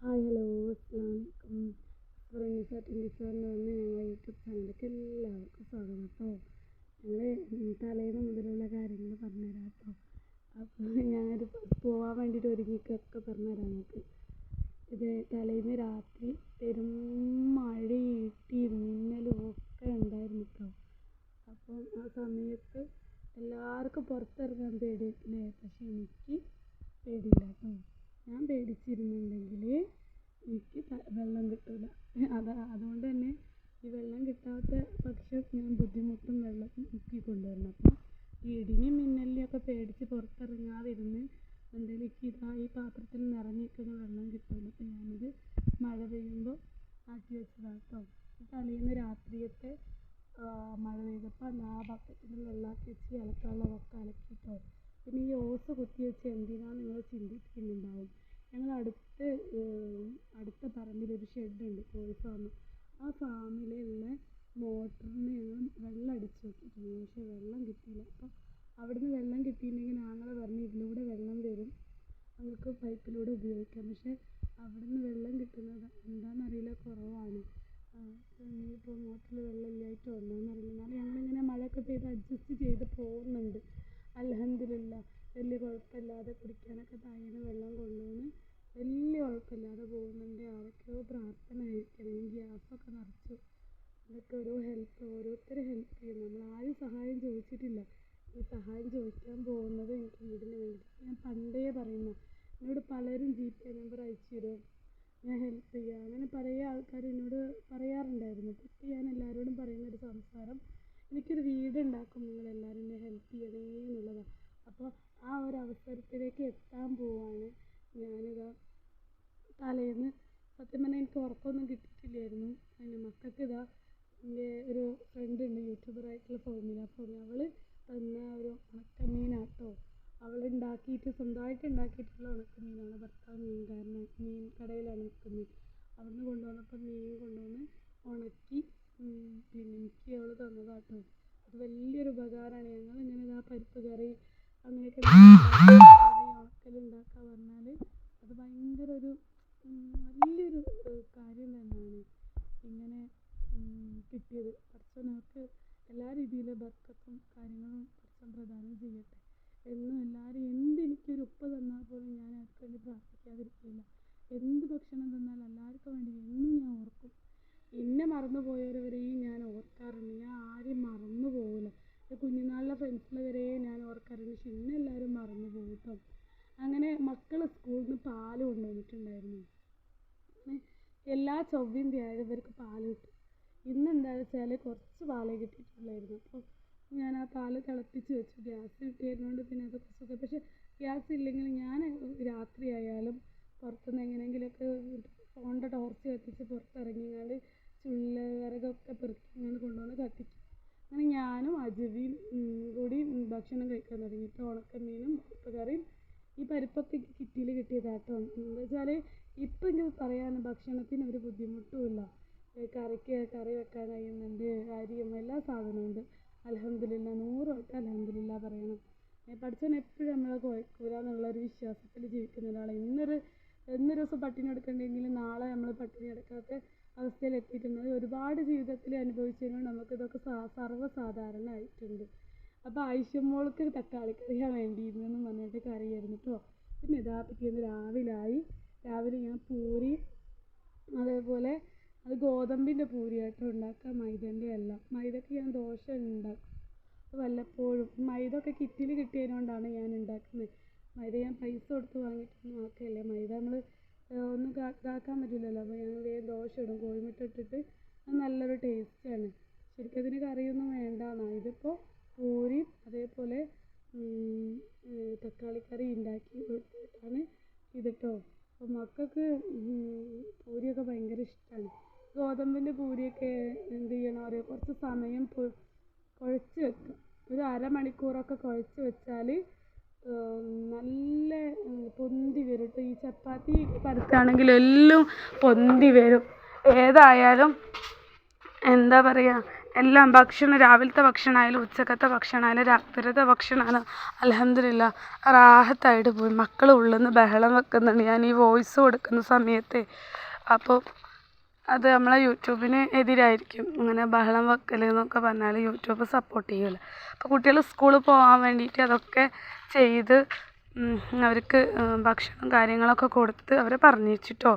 Hi hello അസ്സാം വലൈക്കും friends twenty ഫോറിന് വന്ന് ഞങ്ങളുടെ യൂട്യൂബ് ചാനലിലേക്ക് എല്ലാവർക്കും സ്വാഗതം കേട്ടോ. ഞങ്ങൾ തലേന്ന് മുതലുള്ള കാര്യങ്ങൾ പറഞ്ഞുതരാം കേട്ടോ. അപ്പോൾ ഞാനൊരു പോകാൻ വേണ്ടിയിട്ട് ഒരുങ്ങിക്കൊക്കെ പറഞ്ഞുതരാം നമുക്ക് ഇത് തലേന്ന് രാത്രി പെരും മഴ ഇടിയും മിന്നലും ഒക്കെ ഉണ്ടായിരുന്നു കേട്ടോ. അപ്പം ആ സമയത്ത് എല്ലാവർക്കും പുറത്തിറങ്ങാൻ പേടിയായിട്ടില്ലേ പക്ഷെ എനിക്ക് പേടിയില്ല കേട്ടോ ഞാൻ പേടിച്ചിരുന്നുണ്ടെങ്കിൽ എനിക്ക് ത- വെള്ളം കിട്ടില്ല അത് അതുകൊണ്ട് തന്നെ ഈ വെള്ളം കിട്ടാത്ത പക്ഷം ഞാൻ ബുദ്ധിമുട്ടും വെള്ളം മുക്കി കൊണ്ടുവരണം. അപ്പം ഈ ഇടിനെയും മിന്നലിനെയും ഒക്കെ പേടിച്ച് പുറത്തിറങ്ങാതിരുന്ന് എന്തെങ്കിലും ഇതാ ഈ പാത്രത്തിൽ നിറഞ്ഞ് നിൽക്കുന്ന വെള്ളം കിട്ടില്ല അപ്പം ഞാനിത് മഴ പെയ്യുമ്പോൾ ആക്കി വെച്ചതാണ് തലേന്ന് രാത്രിയത്തെ ആ, മഴ പെയ്തപ്പോൾ എല്ലാ ബക്കറ്റിലും വെള്ളമാക്കി വെച്ച് അലക്കാനുള്ളതൊക്കെ അലക്കിട്ടോ പിന്നെ ഈ ഓസ് കുത്തി വെച്ച് എന്തിനാന്ന് നിങ്ങൾ ചിന്തിക്കുന്നുണ്ടാവും. ഞങ്ങൾ അടുത്ത് പറമ്പിലൊരു ഷെഡുണ്ട് കോഴി ഫാം ആ ഫാമിലുള്ള മോട്ടറിന് ഞങ്ങൾ വെള്ളം അടിച്ചു നോക്കിയിട്ടുണ്ട് പക്ഷേ വെള്ളം കിട്ടിയില്ല. അപ്പോൾ അവിടുന്ന് വെള്ളം കിട്ടിയില്ലെങ്കിൽ ഞങ്ങൾ പറഞ്ഞു ഇതിലൂടെ വെള്ളം വരും. നമുക്ക് പൈപ്പിലൂടെ ഉപയോഗിക്കാം. പക്ഷേ അവിടുന്ന് വെള്ളം കിട്ടുന്നത് എന്താണെന്നറിയില്ല കുറവാണ്. ഇനിയിപ്പോൾ മോട്ടറിൽ വെള്ളം ഇല്ലായിട്ടോ എന്താണെന്നറിയില്ല എന്നാലും ഞങ്ങളിങ്ങനെ മഴയൊക്കെ പെയ്ത് അഡ്ജസ്റ്റ് ചെയ്ത് പോകുന്നുണ്ട്. അൽഹംദുലില്ലാ വലിയ കുഴപ്പമില്ലാതെ കുടിക്കാനൊക്കെ താഴേന്ന് വെള്ളം കൊണ്ടുവന്ന് വലിയ കുഴപ്പമില്ലാതെ പോകുന്നുണ്ട്. ഈ ഗ്യാസൊക്കെ നിറച്ചു. അതൊക്കെ ഓരോ ഹെൽപ്പ് ഓരോരുത്തർ ഹെൽപ്പ് ചെയ്യും. നമ്മൾ ആരും സഹായം ചോദിച്ചിട്ടില്ല. ഈ സഹായം ചോദിക്കാൻ പോകുന്നത് എനിക്ക് വീടിന് ഞാൻ പണ്ടേ പറയുന്നു എന്നോട് പലരും ജി പേ നമ്പർ അയച്ചു തരും ഞാൻ ഹെൽപ്പ് ചെയ്യാം. അങ്ങനെ പല ആൾക്കാരും എന്നോട് പറയാറുണ്ടായിരുന്നു. ഇപ്പം ഞാൻ എല്ലാവരോടും പറയുന്ന ഒരു സംസാരം എനിക്കൊരു വീട് ഉണ്ടാക്കും നിങ്ങൾ എല്ലാവരും എന്നെ ഹെൽപ്പ് ചെയ്യണേ എന്നുള്ളതാണ് അപ്പോൾ ആ ഒരു അവസരത്തിലേക്ക് എത്താൻ പോവാണ് ഞാനിതാ തലേന്ന്. സത്യം പറഞ്ഞാൽ ഉറക്കമൊന്നും കിട്ടിയിട്ടില്ലായിരുന്നു. പിന്നെ മക്കൾക്ക് ഇതാ എന്റെ ഒരു ഫ്രണ്ട് ഉണ്ട് യൂട്യൂബറായിട്ടുള്ള ഫൗമില ഫൗമി അവൾ തന്ന ഒരു ഉണക്കമീനാട്ടോ. അവൾ ഉണ്ടാക്കിയിട്ട് സ്വന്തമായിട്ട് ഉണ്ടാക്കിയിട്ടുള്ള ഉണക്കമീനാണ്. ഭർത്താവ് മീൻകാരനാണ് മീൻ കടയിലാണ് നിൽക്കുന്നത്. അവിടുന്ന് കൊണ്ടുവന്നപ്പോൾ മീൻ കൊണ്ടുവന്ന് ഉണക്കി പിന്നെ എനിക്ക് അവൾ തന്നതാട്ടോ. അത് വലിയൊരു ഉപകാരമാണ് ഞങ്ങൾ ഇങ്ങനെ ആ പരിപ്പ് കറി അങ്ങനെയൊക്കെ ഉണക്കൽ ഉണ്ടാക്കുക പറഞ്ഞാൽ അത് ഭയങ്കര ഒരു വലിയൊരു ഏർ, കാര്യം തന്നെയാണ് ഇങ്ങനെ ഉം, കിട്ടിയത് പടച്ചോൻ എല്ലാ രീതിയിലും ബർക്കത്തും കാര്യങ്ങളും പടച്ചോൻ പ്രദാനം ചെയ്യട്ടെ. എന്നും എല്ലാവരും എന്ത് എനിക്കൊരു ഉപ്പ് തന്നാൽ പോലും ഞാൻ അവർക്ക് വേണ്ടി പ്രാർത്ഥിക്കാതിരിക്കില്ല എന്ത് ഭക്ഷണം തന്നാലും എല്ലാവർക്കും വേണ്ടി എന്നും ഞാൻ ഓർക്കും. എന്നെ മറന്നു പോയവരെയും ഞാൻ ഓർക്കാറുണ്ട്. ഞാൻ ആരെയും മറന്നു പോകില്ല കുഞ്ഞുനാളിലെ ഫ്രണ്ട്സിനെ വരെ ഞാൻ ഓർക്കാറുണ്ട്. പക്ഷെ എന്നെ എല്ലാവരും മറന്നു പോകും അങ്ങനെ മക്കൾ സ്കൂളിൽ നിന്ന് പാൽ കൊണ്ടുവന്നിട്ടുണ്ടായിരുന്നു. എല്ലാ ചൊവ്വയും വ്യാഴം ഇവർക്ക് കിട്ടും. ഇന്ന് എന്താണെന്ന് വെച്ചാൽ കുറച്ച് പാലേ കിട്ടിയിട്ടുള്ളായിരുന്നു അപ്പോൾ ഞാൻ ആ പാൽ തിളപ്പിച്ച് വെച്ചു. ഗ്യാസ് കിട്ടിയതുകൊണ്ട് പിന്നെ അത് കുറച്ചൊക്കെ. പക്ഷേ ഗ്യാസ് ഇല്ലെങ്കിൽ ഞാൻ രാത്രി ആയാലും പുറത്തുനിന്ന് എങ്ങനെയെങ്കിലുമൊക്കെ ഫോണിന്റെ ടോർച്ച് കത്തിച്ച് പുറത്തിറങ്ങിങ്ങാണ്ട് ചുള്ള് വിറകൊക്കെ പെറുക്കിങ്ങാണ്ട് കൊണ്ടുവന്ന് കത്തിക്കും. അങ്ങനെ ഞാനും അജവിയും കൂടി ഭക്ഷണം കഴിക്കാൻ തുടങ്ങി. ഇപ്പോൾ ഉണക്കമീനും പരിപ്പ് കറിയും ഈ പരിപ്പൊക്കെ കിറ്റിയിൽ കിട്ടിയതാട്ടോ. എന്താ വെച്ചാൽ ഇപ്പം എനിക്ക് പറയാൻ ഭക്ഷണത്തിന് ഒരു ബുദ്ധിമുട്ടുമില്ല കറിക്ക് കറി വെക്കാൻ കഴിയുന്നുണ്ട് അരിയും എല്ലാ സാധനവും ഉണ്ട്. അൽഹംദുലില്ലാ നൂറ് വട്ടം അൽഹംദുലില്ലാ പറയണം. ഏ, പഠിച്ചവൻ എപ്പോഴും നമ്മളെ കുഴക്കൂല ഒരു വിശ്വാസത്തിൽ ജീവിക്കുന്ന ഒരാളാണ് ഇന്നൊരു ഇന്നൊരു ദിവസം പട്ടിണി എടുക്കണ്ടെങ്കിൽ നാളെ നമ്മൾ പട്ടിണി എടുക്കാത്ത അവസ്ഥയിൽ എത്തിയിട്ടുണ്ട് ഒരുപാട് ജീവിതത്തിൽ അനുഭവിച്ചതിനോട് നമുക്കിതൊക്കെ സാ സർവസാധാരണമായിട്ടുണ്ട്. അപ്പോൾ ആയിഷമ്മോൾക്ക് തക്കാളി കറിയാണ് വേണ്ടിയിരുന്നെന്ന് പറഞ്ഞിട്ട് കറിയായിരുന്നു കേട്ടോ പിന്നെ ഇതാ പിറ്റേന്ന് രാവിലെ ആയി രാവിലെ ഞാൻ പൂരി അതേപോലെ അത് ഗോതമ്പിന്റെ പൂരിയാട്ടോ ഉണ്ടാക്കുക മൈദേന്റെ അല്ല മൈദക്ക് ഞാൻ ദോശ ഉണ്ടാക്കും വല്ലപ്പോഴും. മൈദ ഒക്കെ കിറ്റിൽ കിട്ടിയതുകൊണ്ടാണ് ഞാൻ ഉണ്ടാക്കുന്നത്. മൈദ ഞാൻ പൈസ കൊടുത്ത് വാങ്ങിയിട്ടൊന്നും ആക്കുകയല്ല. മൈദ നമ്മൾ ഒന്നും ഇതാക്കാൻ പറ്റില്ലല്ലോ. അപ്പോൾ ഞാൻ വേഗം ദോശ ഇടും. കോഴിമുട്ട ഇട്ടിട്ട് അത് നല്ലൊരു ടേസ്റ്റാണ് ശരിക്കും അതിന് കറിയൊന്നും വേണ്ടാന്നാ ഇതിപ്പോൾ പൂരി അതേപോലെ തക്കാളി കറി ഉണ്ടാക്കി കൊടുത്തിട്ടാണ് ഇതിട്ടോ അപ്പോൾ മക്കൾക്ക് പൂരിയൊക്കെ ഭയങ്കര ഇഷ്ടമാണ് ഗോതമ്പിന്റെ പൂരിയൊക്കെ എന്ത് ചെയ്യണം? അറിയോ കുറച്ച് സമയം കുഴച്ച് വെക്കുക ഒരു അരമണിക്കൂറൊക്കെ കുഴച്ച് വെച്ചാൽ നല്ല പൊന്തി വരും ട്ടോ. ഈ ചപ്പാത്തി പരത്താണെങ്കിൽ എല്ലാം പൊന്തി വരും. ഏതായാലും എന്താ പറയുക എല്ലാം ഭക്ഷണം രാവിലത്തെ ഭക്ഷണമായാലും ഉച്ചക്കത്തെ ഭക്ഷണമായാലും രാത്രിയത്തെ ഭക്ഷണമാണ് അൽഹംദുലില്ലാ റാഹത്തായിട്ട് പോയി. മക്കൾ ഉള്ളിൽ നിന്ന് ബഹളം വെക്കുന്നുണ്ട്. ഞാൻ ഈ വോയിസ് കൊടുക്കുന്ന സമയത്തെ. അപ്പോൾ അത് നമ്മളെ യൂട്യൂബിന് എതിരായിരിക്കും. ഇങ്ങനെ ബഹളം വെക്കൽ എന്നൊക്കെ പറഞ്ഞാൽ യൂട്യൂബ് സപ്പോർട്ട് ചെയ്യില്ല അപ്പോൾ കുട്ടികൾ സ്കൂളിൽ പോകാൻ വേണ്ടിയിട്ട് അതൊക്കെ ചെയ്ത് അവർക്ക് ഭക്ഷണം കാര്യങ്ങളൊക്കെ കൊടുത്ത് അവരെ പറഞ്ഞയച്ചിട്ടോ.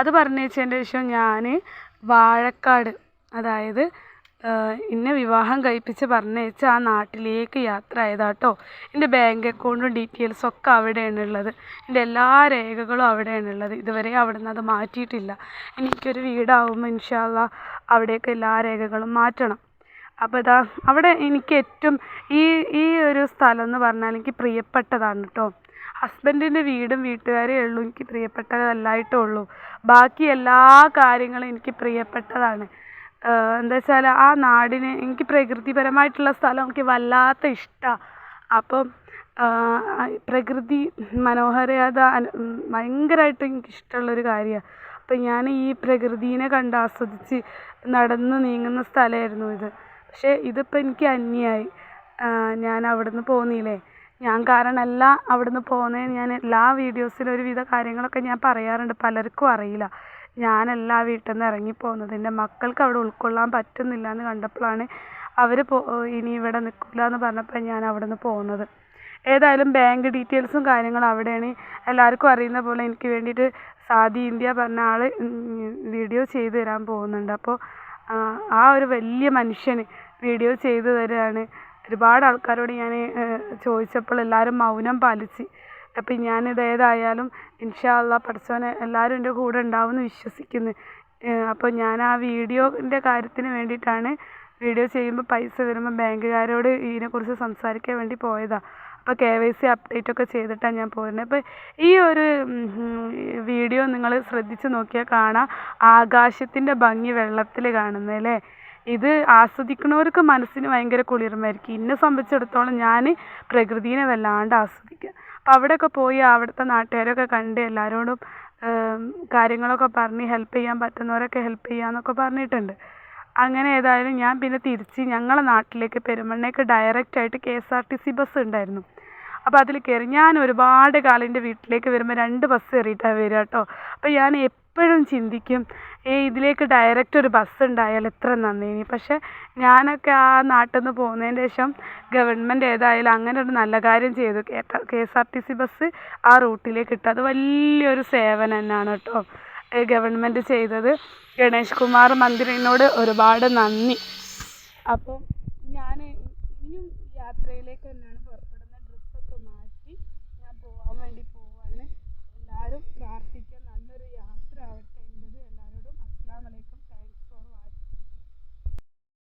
അത് പറഞ്ഞയച്ചതിന്റെ ശേഷം ഞാൻ വാഴക്കാട് അതായത് എന്നെ വിവാഹം കഴിപ്പിച്ച് പറഞ്ഞയച്ച ആ നാട്ടിലേക്ക് യാത്ര ആയതാട്ടോ എന്റെ ബാങ്ക് അക്കൗണ്ടും ഡീറ്റെയിൽസും ഒക്കെ അവിടെയാണ് ഉള്ളത് എന്റെ എല്ലാ രേഖകളും അവിടെയാണ് ഉള്ളത് ഇതുവരെ നിന്ന് അത് മാറ്റിയിട്ടില്ല. എനിക്കൊരു വീടാവുമ്പോൾ ഇൻഷാല്ല അള്ളാ അവിടേക്ക് എല്ലാ രേഖകളും മാറ്റണം. അപ്പോൾ ഇതാ അവിടെ എനിക്ക് ഏറ്റവും ഈ ഈ ഒരു സ്ഥലം എന്ന് പറഞ്ഞാൽ എനിക്ക് പ്രിയപ്പെട്ടതാണ് കേട്ടോ ഹസ്ബൻഡിന്റെ വീടും വീട്ടുകാരേ ഉള്ളൂ. എനിക്ക് പ്രിയപ്പെട്ടതല്ലായിട്ടേ ഉള്ളൂ. ബാക്കി എല്ലാ കാര്യങ്ങളും എനിക്ക് പ്രിയപ്പെട്ടതാണ്. എന്താ വെച്ചാൽ ആ നാടിന് എനിക്ക് പ്രകൃതിപരമായിട്ടുള്ള സ്ഥലം എനിക്ക് വല്ലാത്ത ഇഷ്ടമാണ് അപ്പം പ്രകൃതി മനോഹാരിത ഭയങ്കരമായിട്ട് എനിക്ക് ഇഷ്ടമുള്ളൊരു കാര്യമാണ് അപ്പം ഞാൻ ഈ പ്രകൃതിയെ കണ്ട് ആസ്വദിച്ച് നടന്ന് നീങ്ങുന്ന സ്ഥലമായിരുന്നു ഇത്. പക്ഷേ ഇതിപ്പോൾ എനിക്ക് അന്യമായി ഞാൻ അവിടുന്ന് പോന്നില്ലേ? ഞാൻ കാരണമല്ല അവിടുന്ന് പോകുന്നത് ഞാൻ എല്ലാ വീഡിയോസിലും ഒരുവിധ കാര്യങ്ങളൊക്കെ ഞാൻ പറയാറുണ്ട്. പലർക്കും അറിയില്ല. ഞാനല്ല ആ വീട്ടിൽ നിന്ന് ഇറങ്ങിപ്പോകുന്നത് എന്റെ മക്കൾക്ക് അവിടെ ഉൾക്കൊള്ളാൻ പറ്റുന്നില്ല എന്ന് കണ്ടപ്പോഴാണ് അവർ പോ ഇനി ഇവിടെ നിൽക്കില്ല എന്ന് പറഞ്ഞപ്പോൾ ഞാൻ അവിടെ നിന്ന് പോകുന്നത് ഏതായാലും ബാങ്ക് ഡീറ്റെയിൽസും കാര്യങ്ങളും അവിടെയാണ് എല്ലാവർക്കും അറിയുന്ന പോലെ എനിക്ക് വേണ്ടിയിട്ട് സാദി ഇന്ത്യ പറഞ്ഞ ആൾ വീഡിയോ ചെയ്തു തരാൻ പോകുന്നുണ്ട്. അപ്പോൾ ആ ഒരു വലിയ മനുഷ്യൻ വീഡിയോ ചെയ്തു തരികയാണ് ഒരുപാട് ആൾക്കാരോട് ഞാൻ ചോദിച്ചപ്പോൾ എല്ലാവരും മൗനം പാലിച്ച് അപ്പം ഞാനിത് ഏതായാലും ഇൻഷാ അള്ളാ പടച്ചോനെ എല്ലാവരും എന്റെ കൂടെ ഉണ്ടാവും എന്ന് വിശ്വസിക്കുന്നു. അപ്പോൾ ഞാൻ ആ വീഡിയോന്റെ കാര്യത്തിന് വേണ്ടിയിട്ടാണ് വീഡിയോ ചെയ്യുമ്പോൾ പൈസ വരുമ്പോൾ ബാങ്കുകാരോട് ഇതിനെക്കുറിച്ച് സംസാരിക്കാൻ വേണ്ടി പോയതാണ് അപ്പോൾ കെ വൈ സി അപ്ഡേറ്റ് ഒക്കെ ചെയ്തിട്ടാണ് ഞാൻ പോരുന്നത്. അപ്പോൾ ഈ ഒരു വീഡിയോ നിങ്ങൾ ശ്രദ്ധിച്ച് നോക്കിയാൽ കാണാം. ആകാശത്തിന്റെ ഭംഗി വെള്ളത്തിൽ കാണുന്നത് അല്ലേ ഇത് ആസ്വദിക്കുന്നവർക്ക് മനസ്സിന് ഭയങ്കര കുളിർമയായിരിക്കും. എന്നെ സംബന്ധിച്ചിടത്തോളം ഞാൻ പ്രകൃതിനെ വല്ലാണ്ട് ആസ്വദിക്കുക അപ്പോൾ അവിടെയൊക്കെ പോയി അവിടുത്തെ നാട്ടുകാരൊക്കെ കണ്ട് എല്ലാവരോടും കാര്യങ്ങളൊക്കെ പറഞ്ഞ് ഹെൽപ്പ് ചെയ്യാൻ പറ്റുന്നവരൊക്കെ ഹെൽപ്പ് ചെയ്യാമെന്നൊക്കെ പറഞ്ഞിട്ടുണ്ട്. അങ്ങനെ ഏതായാലും ഞാൻ പിന്നെ തിരിച്ച് ഞങ്ങളെ നാട്ടിലേക്ക് പെരുമണ്ണേക്ക് ഡയറക്റ്റ് ആയിട്ട് K S R T C bus ഉണ്ടായിരുന്നു. അപ്പോൾ അതിൽ കയറി ഞാൻ ഒരുപാട് കാലം എന്റെ വീട്ടിലേക്ക് വരുമ്പോൾ രണ്ട് ബസ് കയറിയിട്ടാണ് വരിക കേട്ടോ. അപ്പോൾ ഞാൻ എപ്പോഴും ചിന്തിക്കും ഏ ഇതിലേക്ക് ഡയറക്റ്റ് ഒരു ബസ് ഉണ്ടായാൽ എത്ര നന്നേനി പക്ഷെ ഞാനൊക്കെ ആ നാട്ടിൽ നിന്ന് പോന്നതിന് ശേഷം ഗവൺമെന്റ് ഏതായാലും അങ്ങനെ ഒരു നല്ല കാര്യം ചെയ്തു. K S R T C bus ആ റൂട്ടിലേക്ക് ഇട്ടു. അത് വലിയൊരു സേവനം തന്നെയാണ് കേട്ടോ ഗവൺമെന്റ് ചെയ്തത്. ഗണേഷ് കുമാർ മന്ദിറിനോട് ഒരുപാട് നന്ദി. അപ്പോൾ ഞാൻ ഇനിയും യാത്രയിലേക്ക് തന്നെയാണ് പുറപ്പെടുന്ന ഡ്രസ്സൊക്കെ മാറ്റി ഞാൻ പോകാൻ വേണ്ടി പോവാണ്. എല്ലാവരും പ്രാർത്ഥിക്കുക